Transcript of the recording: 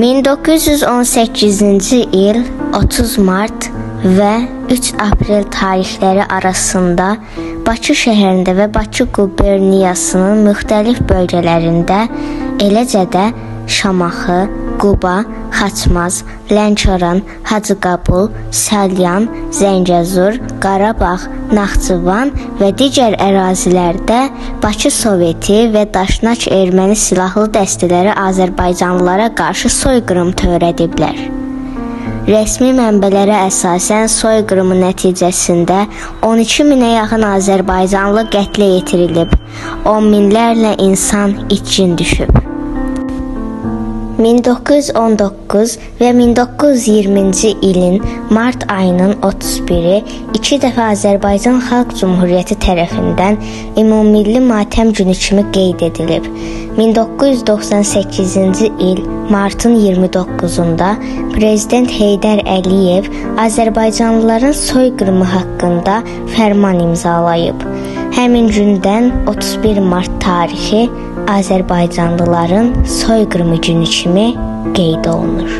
1918-ci il 30 mart və 3 aprel tarixləri arasında Bakı şəhərində və Bakı quberniyasının müxtəlif bölgələrində, eləcə də Şamaxı, Quba, Xaçmaz, Lənkəran, Hacıqabul, Salyan, Zəngəzur, Qarabağ, Naxçıvan və digər ərazilərdə Bakı Soveti və Daşnak erməni silahlı dəstələri Azərbaycanlılara qarşı soyqırım törədiblər. Rəsmi mənbələrə əsasən soyqırımı nəticəsində 12 minə yaxın Azərbaycanlı qətlə yetirilib, 10 minlərlə insan itkin düşüb. 1919 və 1920-ci ilin mart ayının 31-i iki dəfə Azərbaycan Xalq Cümhuriyyəti tərəfindən ümummilli matəm günü kimi qeyd edilib. 1998-ci il martın 29-unda prezident Heydər Əliyev Azərbaycanlıların soyqırımı haqqında fərman imzalayıb. Həmin gündən 31 mart tarixi Azərbaycanlıların soyqırımı günü kimi qeyd olunur.